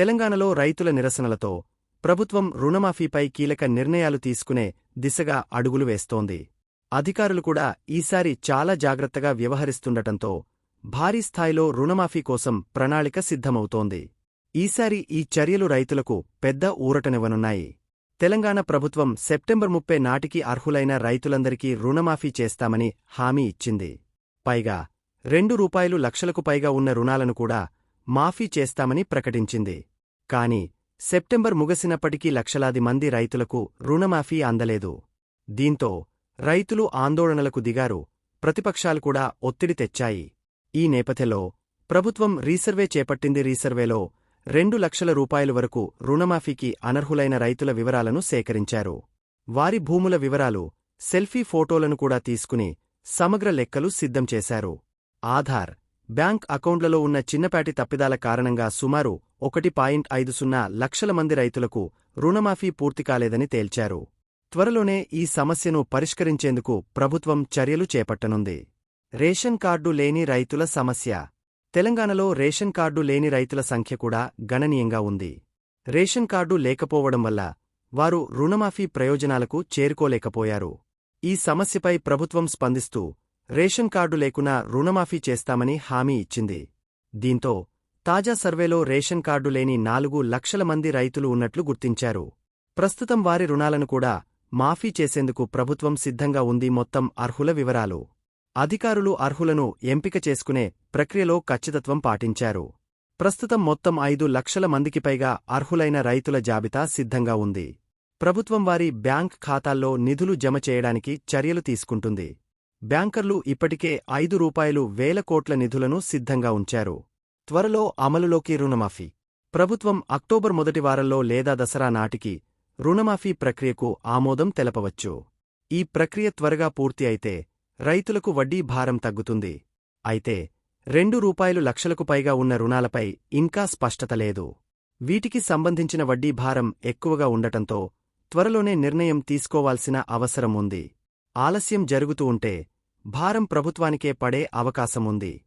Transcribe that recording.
తెలంగాణలో రైతుల నిరసనలతో ప్రభుత్వం రుణమాఫీపై కీలక నిర్ణయాలు తీసుకునే దిశగా అడుగులు వేస్తోంది. అధికారులు కూడా ఈసారి చాలా జాగ్రత్తగా వ్యవహరిస్తుండటంతో భారీ స్థాయిలో రుణమాఫీ కోసం ప్రణాళిక సిద్ధమవుతోంది. ఈసారి ఈ చర్యలు రైతులకు పెద్ద ఊరటనివ్వనున్నాయి. తెలంగాణ ప్రభుత్వం సెప్టెంబర్ ముప్పై నాటికి అర్హులైన రైతులందరికీ రుణమాఫీ చేస్తామని హామీ ఇచ్చింది. పైగా రెండు రూపాయలు లక్షలకు పైగా ఉన్న రుణాలను కూడా మాఫీ చేస్తామని ప్రకటించింది. కాని సెప్టెంబర్ ముగసినప్పటికీ లక్షలాది మంది రైతులకు రుణమాఫీ అందలేదు. దీంతో రైతులు ఆందోళనలకు దిగారు ప్రతిపక్షాలు కూడా ఒత్తిడి తెచ్చాయి. ఈ నేపథ్యంలో ప్రభుత్వం రీసర్వే చేపట్టింది. రీసర్వేలో రెండు లక్షల రూపాయల వరకు రుణమాఫీకి అనర్హులైన రైతుల వివరాలను సేకరించారు. వారి భూముల వివరాలు సెల్ఫీ ఫోటోలను కూడా తీసుకుని సమగ్ర లెక్కలు సిద్ధం చేశారు. ఆధార్ బ్యాంక్ అకౌంట్లలో ఉన్న చిన్నపాటి తప్పిదాల కారణంగా సుమారు ఒకటి పాయింట్ ఐదు సున్నా లక్షల మంది రైతులకు రుణమాఫీ పూర్తి కాలేదని తేల్చారు. త్వరలోనే ఈ సమస్యను పరిష్కరించేందుకు ప్రభుత్వం చర్యలు చేపట్టనుంది. రేషన్ కార్డు లేని రైతుల సమస్య. తెలంగాణలో రేషన్ కార్డు లేని రైతుల సంఖ్య కూడా గణనీయంగా ఉంది. రేషన్ కార్డు లేకపోవడం వల్ల వారు రుణమాఫీ ప్రయోజనాలకు చేరుకోలేకపోయారు. ఈ సమస్యపై ప్రభుత్వం స్పందిస్తూ రేషన్ కార్డు లేకున్నా రుణమాఫీ చేస్తామని హామీ ఇచ్చింది. దీంతో తాజా సర్వేలో రేషన్ కార్డు లేని నాలుగు లక్షల మంది రైతులు ఉన్నట్లు గుర్తించారు. ప్రస్తుతం వారి రుణాలను కూడా మాఫీ చేసేందుకు ప్రభుత్వం సిద్ధంగా ఉంది మొత్తం అర్హుల వివరాలు. అధికారులు అర్హులను ఎంపిక చేసుకునే ప్రక్రియలో ఖచ్చితత్వం పాటించారు. ప్రస్తుతం మొత్తం ఐదు లక్షల మందికి పైగా అర్హులైన రైతుల జాబితా సిద్ధంగా ఉంది. ప్రభుత్వం వారి బ్యాంక్ ఖాతాల్లో నిధులు జమ చేయడానికి చర్యలు తీసుకుంటుంది. బ్యాంకర్లు ఇప్పటికే ఐదు రూపాయలు వేల కోట్ల నిధులను సిద్ధంగా ఉంచారు. త్వరలో అమలులోకి రుణమాఫీ. ప్రభుత్వం అక్టోబర్ మొదటి వారంలో లేదా దసరా నాటికి రుణమాఫీ ప్రక్రియకు ఆమోదం తెలపవచ్చు. ఈ ప్రక్రియ త్వరగా పూర్తి అయితే రైతులకు వడ్డీ భారం తగ్గుతుంది. అయితే రెండు రూపాయలు లక్షలకు పైగా ఉన్న రుణాలపై ఇంకా స్పష్టత లేదు. వీటికి సంబంధించిన వడ్డీ భారం ఎక్కువగా ఉండటంతో త్వరలోనే నిర్ణయం తీసుకోవాల్సిన అవసరం ఉంది. ఆలస్యం జరుగుతూ ఉంటే భారం ప్రభుత్వానికే పడే అవకాశముంది.